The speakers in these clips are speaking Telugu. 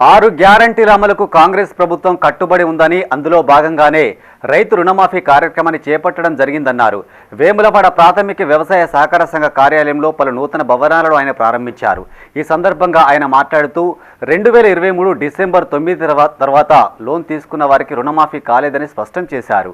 ఆరు గ్యారంటీల అమలుకు కాంగ్రెస్ ప్రభుత్వం కట్టుబడి ఉందని అందులో భాగంగానే రైతు రుణమాఫీ కార్యక్రమాన్ని చేపట్టడం జరిగిందన్నారు. వేములవాడ ప్రాథమిక వ్యవసాయ సహకార సంఘ కార్యాలయంలో పలు నూతన భవనాలను ఆయన ప్రారంభించారు. ఈ సందర్భంగా ఆయన మాట్లాడుతూ రెండు వేల ఇరవై మూడు డిసెంబర్ తొమ్మిది తర్వాత లోన్ తీసుకున్న వారికి రుణమాఫీ కాలేదని స్పష్టం చేశారు.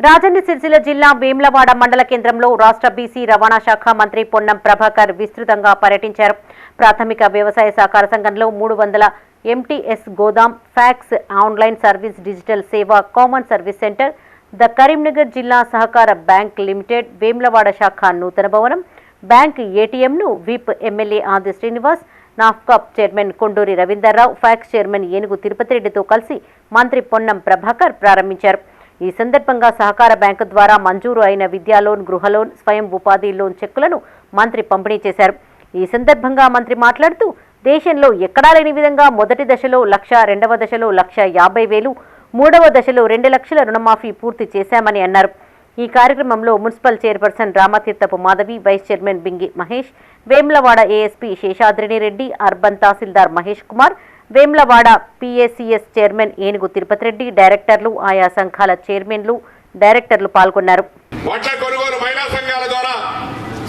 రాజన్న సిరిసిల్ల జిల్లా వేములవాడ మండల కేంద్రంలో రాష్ట్ర బీసీ రవాణా శాఖ మంత్రి పొన్నం ప్రభాకర్ విస్తృతంగా పర్యటించారు. ప్రాథమిక వ్యవసాయ సహకార సంఘంలో మూడు వందల ఎంటీఎస్ గోదాం ఫ్యాక్స్ ఆన్లైన్ సర్వీస్ డిజిటల్ సేవ common service centre the Karimnagar జిల్లా సహకార బ్యాంక్ లిమిటెడ్ వేమ్లవాడ శాఖ నూతన భవనం bank ఏటీఎంను whip MLA Adi Srinivas నాఫ్కాప్ chairman Konduri Ravinderrao PACS chairman Enugu Tirupati రెడ్డితో కలిసి మంత్రి పొన్నం ప్రభాకర్ ప్రారంభించారు. ఈ సందర్భంగా సహకార బ్యాంకు ద్వారా మంజూరు అయిన విద్యా లోన్ గృహ లోన్ స్వయం ఉపాధి లోన్ చెక్కులను మంత్రి పంపిణీ చేశారు. ఈ సందర్భంగా మంత్రి మాట్లాడుతూ దేశంలో ఎక్కడా లేని విధంగా మొదటి దశలో లక్ష రెండవ దశలో లక్ష యాభై వేలు మూడవ దశలో రెండు లక్షల రుణమాఫీ పూర్తి చేశామని అన్నారు. ఈ కార్యక్రమంలో municipal chairperson Ramatheerthapu Madhavi vice chairman Bingi Mahesh Vemulawada ASP Seshadrini Reddy urban తహసీల్దార్ మహేష్ కుమార్ వేమ్లవాడ పిఏసిఎస్ చైర్మన్ ఏనుగు తిరుపతి రెడ్డి డైరెక్టర్లు ఆయా సంఘాల చైర్మన్లు డైరెక్టర్లు పాల్గొన్నారు. వడ్ల కొనుగోలు మహిళా సంఘాల ద్వారా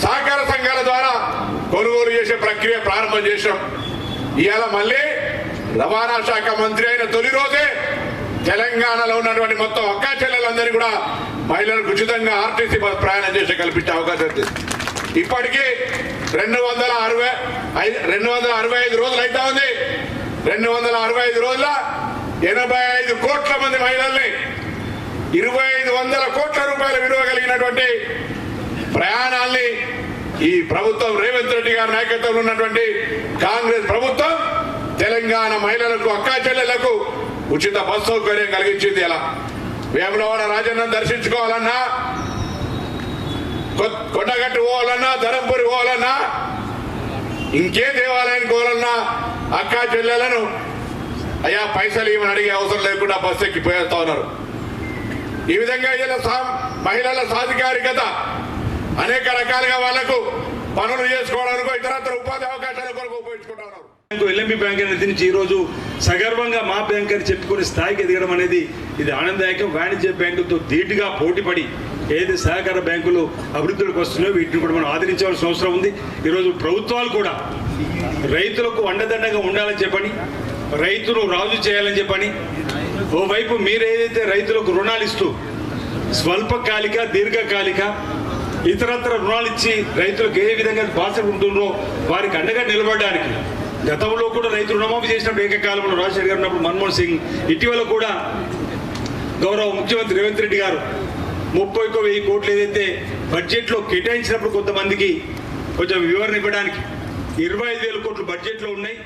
సహకార సంఘాల ద్వారా కొనుగోలు చేసే ప్రక్రియ ప్రారంభం చేశాం. ఇవాళ మళ్ళీ రవాణా శాఖ మంత్రి అయిన తొలి రోజే తెలంగాణలో ఉన్నటువంటి మొత్తం అక్కా చెల్లెలందరినీ కూడా మహిళలకు ఉచితంగా ఆర్టీసీ బస్ ప్రయాణం చేసే కల్పించే అవకాశం ఉంది. ఇప్పటికీ రెండు వందల అరవై ఐదు రెండు వందల అరవై ఐదు రోజులు అయితే ఉంది. రెండు వందల అరవై ఐదు రోజుల ఎనభై ఐదు కోట్ల మంది మహిళల్ని ఇరవై ఐదు వందల కోట్ల రూపాయల విలువ కలిగినటువంటి ప్రయాణాల్ని ఈ ప్రభుత్వం రేవంత్ రెడ్డి గారి నాయకత్వంలో ఉన్నటువంటి కాంగ్రెస్ ప్రభుత్వం తెలంగాణ మహిళలకు అక్కా చెల్లెలకు ఉచిత బస్ సౌకర్యం కలిగించింది. ఎలా? వేములవాడ రాజన్న దర్శించుకోవాలన్నా కొ- కొండగట్టు పోవాలన్నా ధరంపూరి పోవాలన్నా ఇంకే దేవాలయానికి పోవాలన్నా అక్కా చెల్లెలను అయ్యా పైసలు ఇవ్వని అడిగే అవసరం లేకుండా బస్సు ఎక్కిపోయేస్తా ఉన్నారు. ఈ విధంగా ఇలా సా- మహిళల సాధికారికత అనేక రకాలుగా వాళ్ళకు పనులు చేసుకోవడానికి ఇతరత్ర ఉపాధి అవకాశాల కొరకు ఉపయోగించుకుంటా ఉన్నారు బ్యాంకు బ్యాంక్ అనేది నుంచి ఈ రోజు సగర్వంగా మా బ్యాంక్ అని చెప్పుకునే స్థాయికి ఎదగడం అనేది ఇది ఆనందదాయకం. వాణిజ్య బ్యాంకులతో ధీటుగా పోటీపడి ఏది సహకార బ్యాంకులు అభివృద్ధిలోకి వస్తున్నాయో వీటిని కూడా మనం ఆదరించవలసిన అవసరం ఉంది. ఈరోజు ప్రభుత్వాలు కూడా రైతులకు అండదండగా ఉండాలని చెప్పని రైతును రాజు చేయాలని చెప్పని ఓవైపు మీరు ఏదైతే రైతులకు రుణాలు ఇస్తూ స్వల్పకాలిక దీర్ఘకాలిక ఇతరత్ర రుణాలు ఇచ్చి రైతులకు ఏ విధంగా బాస ఉంటుందో వారికి అండగా నిలబడడానికి. గతంలో కూడా రైతు రుణమాఫీ చేసినప్పుడు ఏకకాలంలో రాజశేఖర్ గారు ఉన్నప్పుడు మన్మోహన్ సింగ్ ఇటీవల కూడా గౌరవ ముఖ్యమంత్రి రేవంత్ రెడ్డి గారు ముప్పై ఒక్క వెయ్యి కోట్లు ఏదైతే బడ్జెట్లో కేటాయించినప్పుడు కొంతమందికి కొంచెం వివరణ ఇవ్వడానికి ఇరవై ఐదు వేల కోట్లు బడ్జెట్లో ఉన్నాయి.